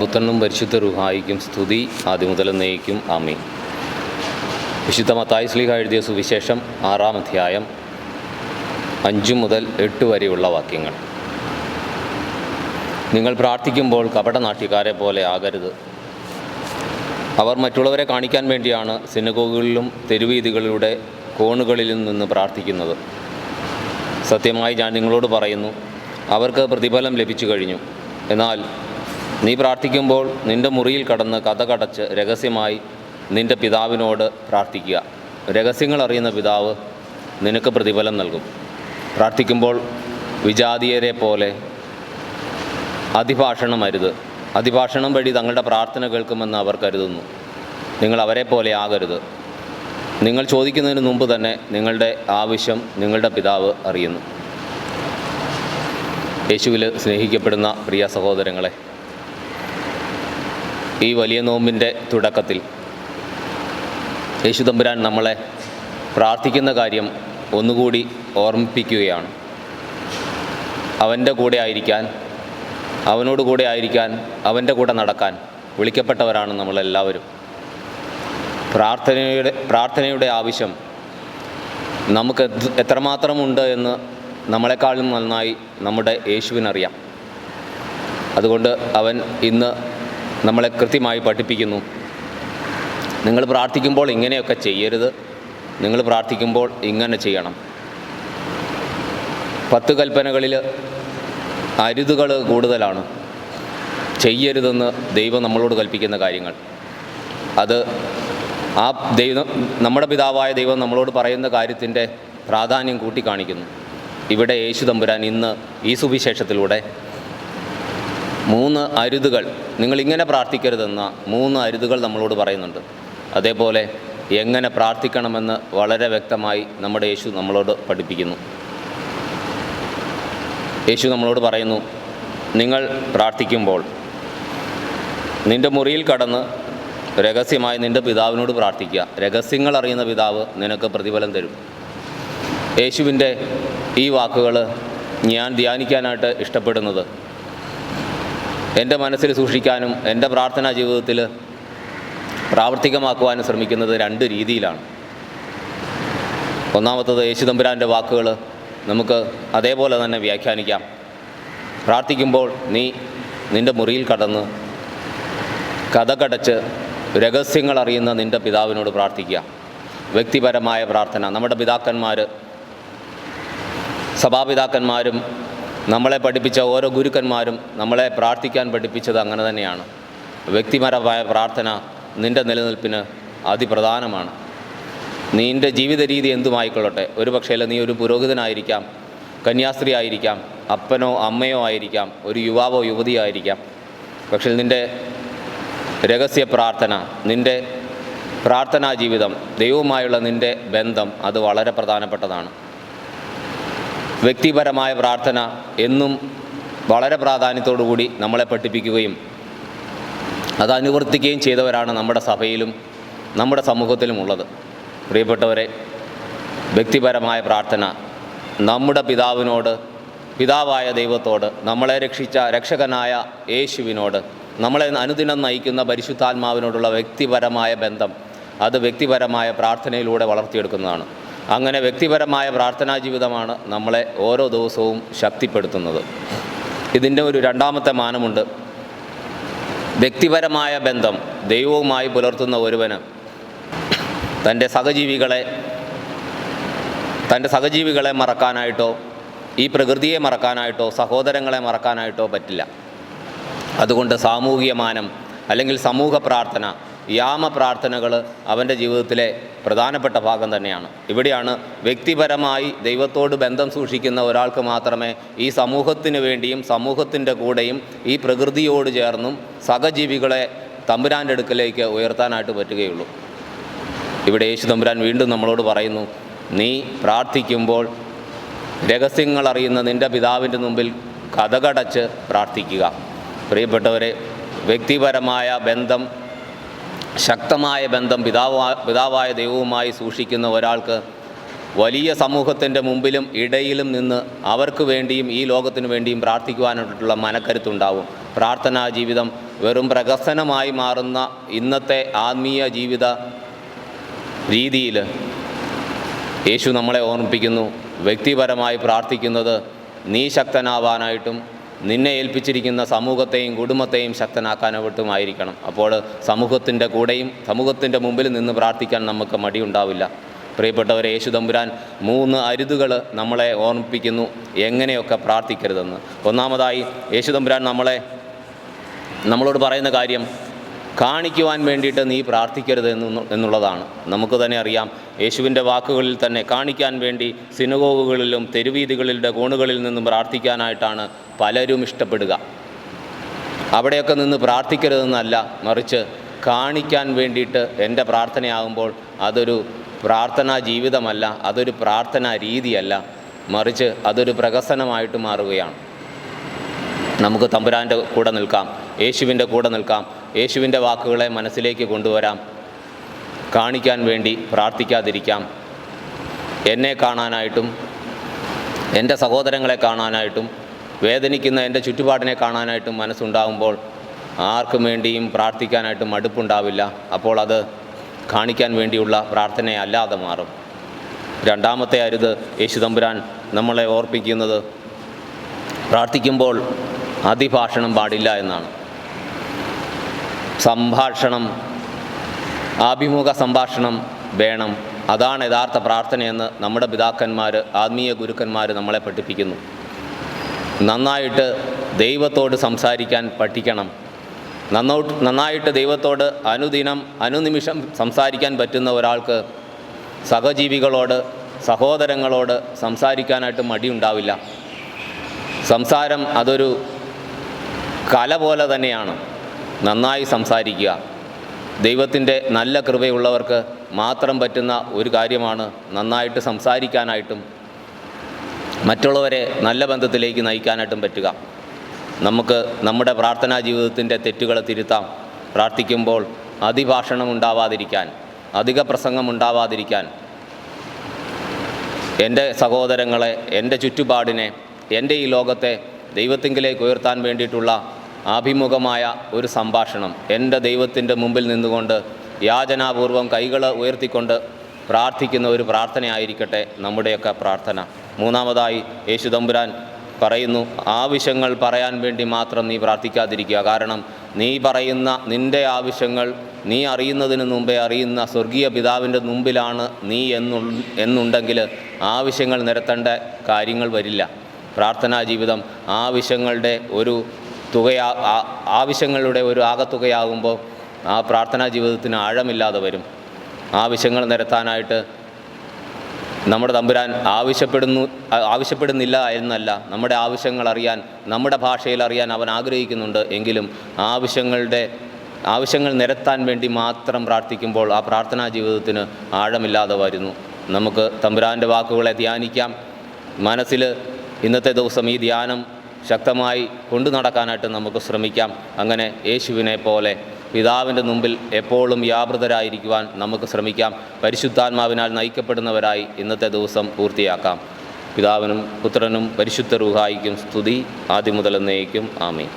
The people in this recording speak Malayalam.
പുത്രനും പരിശുദ്ധ റുഹായിക്കും സ്തുതി ആദ്യം മുതൽ നയിക്കും ആമീൻ. വിശുദ്ധ മത്തായി സ്ലീഹ എഴുതിയ സുവിശേഷം ആറാം അധ്യായം അഞ്ചു മുതൽ എട്ട് വരെയുള്ള വാക്യങ്ങൾ. നിങ്ങൾ പ്രാർത്ഥിക്കുമ്പോൾ കപടനാട്യക്കാരെ പോലെ ആകരുത്. അവർ മറ്റുള്ളവരെ കാണിക്കാൻ വേണ്ടിയാണ് സിനഗോഗുകളിലും തെരുവീതികളിലൂടെ കോണുകളിലും നിന്ന് പ്രാർത്ഥിക്കുന്നത്. സത്യമായി ഞാൻ നിങ്ങളോട് പറയുന്നു അവർക്ക് പ്രതിഫലം ലഭിച്ചു കഴിഞ്ഞു. എന്നാൽ നീ പ്രാർത്ഥിക്കുമ്പോൾ നിന്റെ മുറിയിൽ കടന്ന് കഥ കടച്ച് രഹസ്യമായി നിന്റെ പിതാവിനോട് പ്രാർത്ഥിക്കുക. രഹസ്യങ്ങൾ അറിയുന്ന പിതാവ് നിനക്ക് പ്രതിഫലം നൽകും. പ്രാർത്ഥിക്കുമ്പോൾ വിജാതീയരെ പോലെ അതിഭാഷണം അരുത്. അതിഭാഷണം വഴി തങ്ങളുടെ പ്രാർത്ഥന കേൾക്കുമെന്ന് അവർ കരുതുന്നു. നിങ്ങൾ അവരെ പോലെ ആകരുത്. നിങ്ങൾ ചോദിക്കുന്നതിന് മുമ്പ് തന്നെ നിങ്ങളുടെ ആവശ്യം നിങ്ങളുടെ പിതാവ് അറിയുന്നു. യേശുവിൽ സ്നേഹിക്കപ്പെടുന്ന പ്രിയ സഹോദരങ്ങളെ ഈ വലിയ നോമ്പിന്റെ തുടക്കത്തിൽ യേശു തമ്പുരാൻ നമ്മളെ പ്രാർത്ഥിക്കുന്ന കാര്യം ഒന്നുകൂടി ഓർമ്മിപ്പിക്കുകയാണ്. അവന്റെ കൂടെ ആയിരിക്കാൻ അവനോട് കൂടെ ആയിരിക്കാൻ അവന്റെ കൂടെ നടക്കാൻ വിളിക്കപ്പെട്ടവരാണ് നമ്മളെല്ലാവരും. പ്രാർത്ഥനയുടെ പ്രാർത്ഥനയുടെ ആവശ്യം നമുക്ക് എത്ര- എത്രമാത്രമുണ്ട് എന്ന് നമ്മളെക്കാളും നന്നായി നമ്മുടെ യേശുവിനറിയാം. അതുകൊണ്ട് അവൻ ഇന്ന് നമ്മളെ കൃത്യമായി പഠിപ്പിക്കുന്നു. നിങ്ങൾ പ്രാർത്ഥിക്കുമ്പോൾ ഇങ്ങനെയൊക്കെ ചെയ്യരുത്. നിങ്ങൾ പ്രാർത്ഥിക്കുമ്പോൾ ഇങ്ങനെ ചെയ്യണം. പത്ത് കൽപ്പനകളിൽ അരുതുകൾ കൂടുതലാണ്. ചെയ്യരുതെന്ന് ദൈവം നമ്മളോട് കൽപ്പിക്കുന്ന കാര്യങ്ങൾ. അത് ആ ദൈവം നമ്മുടെ പിതാവായ ദൈവം നമ്മളോട് പറയുന്ന കാര്യത്തിന്റെ പ്രാധാന്യം കൂട്ടിക്കാണിക്കുന്നു. ഇവിടെ യേശു തമ്പുരാൻ ഇന്ന് ഈ സുവിശേഷത്തിലൂടെ മൂന്ന് അരുതുകൾ. നിങ്ങളിങ്ങനെ പ്രാർത്ഥിക്കരുതെന്ന മൂന്ന് അരുതുകൾ നമ്മളോട് പറയുന്നുണ്ട്. അതേപോലെ എങ്ങനെ പ്രാർത്ഥിക്കണമെന്ന് വളരെ വ്യക്തമായി നമ്മുടെ യേശു നമ്മളോട് പഠിപ്പിക്കുന്നു. യേശു നമ്മളോട് പറയുന്നു നിങ്ങൾ പ്രാർത്ഥിക്കുമ്പോൾ നിന്റെ മുറിയിൽ കടന്ന് രഹസ്യമായി നിന്റെ പിതാവിനോട് പ്രാർത്ഥിക്കുക. രഹസ്യങ്ങൾ അറിയുന്ന പിതാവ് നിനക്ക് പ്രതിഫലം തരും. യേശുവിന്റെ ഈ വാക്കുകൾ ഞാൻ ധ്യാനിക്കാനായിട്ട് ഇഷ്ടപ്പെടുന്നത് എന്റെ മനസ്സിൽ സൂക്ഷിക്കാനും എന്റെ പ്രാർത്ഥനാ ജീവിതത്തിൽ പ്രാവർത്തികമാക്കുവാനും ശ്രമിക്കുന്നത് രണ്ട് രീതിയിലാണ്. ഒന്നാമത്തത് യേശുദമ്പുരാന്റെ വാക്കുകൾ നമുക്ക് അതേപോലെ തന്നെ വ്യാഖ്യാനിക്കാം. പ്രാർത്ഥിക്കുമ്പോൾ നീ നിന്റെ മുറിയിൽ കടന്ന് കഥകടച്ച് രഹസ്യങ്ങൾ അറിയുന്ന നിന്റെ പിതാവിനോട് പ്രാർത്ഥിക്കുക. വ്യക്തിപരമായ പ്രാർത്ഥന. നമ്മുടെ പിതാക്കന്മാർ സഭാപിതാക്കന്മാരും നമ്മളെ പഠിപ്പിച്ച ഓരോ ഗുരുക്കന്മാരും നമ്മളെ പ്രാർത്ഥിക്കാൻ പഠിപ്പിച്ചത് അങ്ങനെ തന്നെയാണ്. വ്യക്തിപരമായ പ്രാർത്ഥന നിന്റെ നിലനിൽപ്പിന് അതിപ്രധാനമാണ്. നിന്റെ ജീവിത രീതി എന്തുമായിക്കൊള്ളട്ടെ? ഒരു പക്ഷേ നീ ഒരു പുരോഹിതനായിരിക്കാം കന്യാസ്ത്രീ ആയിരിക്കാം അപ്പനോ അമ്മയോ ആയിരിക്കാം ഒരു യുവാവോ യുവതിയോ ആയിരിക്കാം. പക്ഷേ നിന്റെ രഹസ്യ പ്രാർത്ഥന നിന്റെ പ്രാർത്ഥനാ ജീവിതം ദൈവവുമായുള്ള നിന്റെ ബന്ധം അത് വളരെ പ്രധാനപ്പെട്ടതാണ്. വ്യക്തിപരമായ പ്രാർത്ഥന എന്നും വളരെ പ്രാധാന്യത്തോടുകൂടി നമ്മളെ പഠിപ്പിക്കുകയും അത് അനുവർത്തിക്കുകയും ചെയ്തവരാണ് നമ്മുടെ സഭയിലും നമ്മുടെ സമൂഹത്തിലും ഉള്ളത്. പ്രിയപ്പെട്ടവരെ വ്യക്തിപരമായ പ്രാർത്ഥന നമ്മുടെ പിതാവിനോട് പിതാവായ ദൈവത്തോട് നമ്മളെ രക്ഷിച്ച രക്ഷകനായ യേശുവിനോട് നമ്മളെ അനുദിനം നയിക്കുന്ന പരിശുദ്ധാത്മാവിനോടുള്ള വ്യക്തിപരമായ ബന്ധം അത് വ്യക്തിപരമായ പ്രാർത്ഥനയിലൂടെ വളർത്തിയെടുക്കുന്നതാണ്. അങ്ങനെ വ്യക്തിപരമായ പ്രാർത്ഥനാ ജീവിതമാണ് നമ്മളെ ഓരോ ദിവസവും ശക്തിപ്പെടുത്തുന്നത്. ഇതിന്റെ ഒരു രണ്ടാമത്തെ മാനമുണ്ട്. വ്യക്തിപരമായ ബന്ധം ദൈവവുമായി പുലർത്തുന്ന ഒരുവന് തന്റെ സഹജീവികളെ തന്റെ സഹജീവികളെ മറക്കാനായിട്ടോ ഈ പ്രകൃതിയെ മറക്കാനായിട്ടോ സഹോദരങ്ങളെ മറക്കാനായിട്ടോ പറ്റില്ല. അതുകൊണ്ട് സാമൂഹിക മാനം അല്ലെങ്കിൽ സമൂഹ പ്രാർത്ഥന യാമ പ്രാർത്ഥനകൾ അവന്റെ ജീവിതത്തിലെ പ്രധാനപ്പെട്ട ഭാഗം തന്നെയാണ്. ഇവിടെയാണ് വ്യക്തിപരമായി ദൈവത്തോട് ബന്ധം സൂക്ഷിക്കുന്ന ഒരാൾക്ക് മാത്രമേ ഈ സമൂഹത്തിന് വേണ്ടിയും സമൂഹത്തിന്റെ കൂടെയും ഈ പ്രകൃതിയോട് ചേർന്നും സഹജീവികളെ തമ്പുരാന്റെ അടുക്കലേക്ക് ഉയർത്താനായിട്ട് പറ്റുകയുള്ളൂ. ഇവിടെ യേശു തമ്പുരാൻ വീണ്ടും നമ്മളോട് പറയുന്നു നീ പ്രാർത്ഥിക്കുമ്പോൾ രഹസ്യങ്ങൾ അറിയുന്ന നിന്റെ പിതാവിന്റെ മുമ്പിൽ കഥകടച്ച് പ്രാർത്ഥിക്കുക. പ്രിയപ്പെട്ടവരെ വ്യക്തിപരമായ ബന്ധം ശക്തമായ ബന്ധം പിതാവാ പിതാവായ ദൈവവുമായി സൂക്ഷിക്കുന്ന ഒരാൾക്ക് വലിയ സമൂഹത്തിന്റെ മുമ്പിലും ഇടയിലും നിന്ന് അവർക്ക് വേണ്ടിയും ഈ ലോകത്തിനു വേണ്ടിയും പ്രാർത്ഥിക്കുവാനായിട്ടുള്ള മനക്കരുത്തുണ്ടാവും. പ്രാർത്ഥനാ ജീവിതം വെറും പ്രകസനമായി മാറുന്ന ഇന്നത്തെ ആത്മീയ ജീവിത രീതിയിൽ യേശു നമ്മളെ ഓർമ്മിപ്പിക്കുന്നു. വ്യക്തിപരമായി പ്രാർത്ഥിക്കുന്നത് നീ ശക്തനാവാനായിട്ടും നിന്നെ ഏൽപ്പിച്ചിരിക്കുന്ന സമൂഹത്തെയും കുടുംബത്തെയും ശക്തനാക്കാനവട്ടുമായിരിക്കണം അപ്പോൾ സമൂഹത്തിന്റെ കൂടെയും സമൂഹത്തിന്റെ മുമ്പിൽ നിന്ന് പ്രാർത്ഥിക്കാൻ നമുക്ക് മടിയുണ്ടാവില്ല പ്രിയപ്പെട്ടവരെ യേശു തമ്പുരാൻ മൂന്ന് അരുതുകൾ നമ്മളെ ഓർമ്മിപ്പിക്കുന്നു. എങ്ങനെയൊക്കെ പ്രാർത്ഥിക്കരുതെന്ന്. ഒന്നാമതായി യേശു തമ്പുരാൻ നമ്മളെ നമ്മളോട് പറയുന്ന കാര്യം കാണിക്കുവാൻ വേണ്ടിയിട്ട് നീ പ്രാർത്ഥിക്കരുത് എന്ന് എന്നുള്ളതാണ്. നമുക്ക് തന്നെ അറിയാം യേശുവിന്റെ വാക്കുകളിൽ തന്നെ കാണിക്കാൻ വേണ്ടി സിനഗോഗുകളിലും തെരുവീതികളിലെ കോണുകളിൽ നിന്നും പ്രാർത്ഥിക്കാനായിട്ടാണ് പലരും ഇഷ്ടപ്പെടുക. അവിടെയൊക്കെ നിന്ന് പ്രാർത്ഥിക്കരുതെന്നല്ല മറിച്ച് കാണിക്കാൻ വേണ്ടിയിട്ട് എന്റെ പ്രാർത്ഥനയാകുമ്പോൾ അതൊരു പ്രാർത്ഥനാ ജീവിതമല്ല അതൊരു പ്രാർത്ഥനാ രീതിയല്ല മറിച്ച് അതൊരു പ്രകസനമായിട്ട് മാറുകയാണ്. നമുക്ക് തമ്പുരാന്റെ കൂടെ നിൽക്കാം. യേശുവിന്റെ കൂടെ നിൽക്കാം. യേശുവിന്റെ വാക്കുകളെ മനസ്സിലേക്ക് കൊണ്ടുവരാം. കാണിക്കാൻ വേണ്ടി പ്രാർത്ഥിക്കാതിരിക്കാം. എന്നെ കാണാനായിട്ടും എന്റെ സഹോദരങ്ങളെ കാണാനായിട്ടും വേദനിക്കുന്ന എന്റെ ചുറ്റുപാടിനെ കാണാനായിട്ടും മനസ്സുണ്ടാകുമ്പോൾ ആർക്കും വേണ്ടിയും പ്രാർത്ഥിക്കാനായിട്ടും മടുപ്പുണ്ടാവില്ല അപ്പോൾ അത് കാണിക്കാൻ വേണ്ടിയുള്ള പ്രാർത്ഥനയല്ലാതെ മാറും. രണ്ടാമത്തെ അരുത് യേശു തമ്പുരാൻ നമ്മളെ ഓർപ്പിക്കുന്നത് പ്രാർത്ഥിക്കുമ്പോൾ അതിഭാഷണം പാടില്ല എന്നാണ്. സംഭാഷണം ആഭിമുഖ സംഭാഷണം വേണം. അതാണ് യഥാർത്ഥ പ്രാർത്ഥനയെന്ന് നമ്മുടെ പിതാക്കന്മാർ ആത്മീയ ഗുരുക്കന്മാർ നമ്മളെ പഠിപ്പിക്കുന്നു. നന്നായിട്ട് ദൈവത്തോട് സംസാരിക്കാൻ പഠിക്കണം. നന്നോട്ട് നന്നായിട്ട് ദൈവത്തോട് അനുദിനം അനുനിമിഷം സംസാരിക്കാൻ പറ്റുന്ന ഒരാൾക്ക് സഹജീവികളോട് സഹോദരങ്ങളോട് സംസാരിക്കാനായിട്ട് മടിയുണ്ടാവില്ല. സംസാരം അതൊരു കല പോലെ തന്നെയാണ് നന്നായി സംസാരിക്കുക. ദൈവത്തിന്റെ നല്ല കൃപയുള്ളവർക്ക് മാത്രം പറ്റുന്ന ഒരു കാര്യമാണ് നന്നായിട്ട് സംസാരിക്കാനായിട്ടും മറ്റുള്ളവരെ നല്ല ബന്ധത്തിലേക്ക് നയിക്കാനായിട്ടും പറ്റുക. നമുക്ക് നമ്മുടെ പ്രാർത്ഥനാ ജീവിതത്തിന്റെ തെറ്റുകൾ തിരുത്താം. പ്രാർത്ഥിക്കുമ്പോൾ അതിഭാഷണം ഉണ്ടാവാതിരിക്കാൻ അധിക പ്രസംഗം ഉണ്ടാവാതിരിക്കാൻ എന്റെ സഹോദരങ്ങളെ എന്റെ ചുറ്റുപാടിനെ എന്റെ ഈ ലോകത്തെ ദൈവത്തിങ്കിലേക്ക് ഉയർത്താൻ വേണ്ടിയിട്ടുള്ള ആഭിമുഖമായ ഒരു സംഭാഷണം എന്റെ ദൈവത്തിന്റെ മുമ്പിൽ നിന്നുകൊണ്ട് യാചനാപൂർവം കൈകൾ ഉയർത്തിക്കൊണ്ട് പ്രാർത്ഥിക്കുന്ന ഒരു പ്രാർത്ഥനയായിരിക്കട്ടെ നമ്മുടെയൊക്കെ പ്രാർത്ഥന. മൂന്നാമതായി യേശു തമ്പുരാൻ പറയുന്നു ആവശ്യങ്ങൾ പറയാൻ വേണ്ടി മാത്രം നീ പ്രാർത്ഥിക്കാതിരിക്കുക. കാരണം നീ പറയുന്ന നിന്റെ ആവശ്യങ്ങൾ നീ അറിയുന്നതിന് മുമ്പേ അറിയുന്ന സ്വർഗീയ പിതാവിന്റെ മുമ്പിലാണ് നീ എന്നു എന്നുണ്ടെങ്കിൽ ആവശ്യങ്ങൾ നിരത്തേണ്ട കാര്യങ്ങൾ വരില്ല. പ്രാർത്ഥനാ ജീവിതം ആവശ്യങ്ങളുടെ ഒരു തുകയാ ആവശ്യങ്ങളുടെ ഒരു ആകത്തുകയാകുമ്പോൾ ആ പ്രാർത്ഥനാ ജീവിതത്തിന് ആഴമില്ലാതെ വരും. ആവശ്യങ്ങൾ നിരത്താനായിട്ട് നമ്മുടെ തമ്പുരാൻ ആവശ്യപ്പെടുന്നു ആവശ്യപ്പെടുന്നില്ല എന്നല്ല. നമ്മുടെ ആവശ്യങ്ങൾ അറിയാൻ നമ്മുടെ ഭാഷയിൽ അറിയാൻ അവൻ ആഗ്രഹിക്കുന്നുണ്ട്. എങ്കിലും ആവശ്യങ്ങളുടെ ആവശ്യങ്ങൾ നിരത്താൻ വേണ്ടി മാത്രം പ്രാർത്ഥിക്കുമ്പോൾ ആ പ്രാർത്ഥനാ ജീവിതത്തിന് ആഴമില്ലാതെ വരുന്നു. നമുക്ക് തമ്പുരാന്റെ വാക്കുകളെ ധ്യാനിക്കാം. മനസ്സിൽ ഇന്നത്തെ ദിവസം ഈ ധ്യാനം ശക്തമായി കൊണ്ടു നടക്കാനായിട്ട് നമുക്ക് ശ്രമിക്കാം. അങ്ങനെ യേശുവിനെ പോലെ പിതാവിന്റെ മുമ്പിൽ എപ്പോഴും വ്യാപൃതരായിരിക്കുവാൻ നമുക്ക് ശ്രമിക്കാം. പരിശുദ്ധാത്മാവിനാൽ നയിക്കപ്പെടുന്നവരായി ഇന്നത്തെ ദിവസം പൂർത്തിയാക്കാം. പിതാവിനും പുത്രനും പരിശുദ്ധ സ്തുതി. ആദ്യം മുതൽ എന്നേക്കും. ആമീൻ.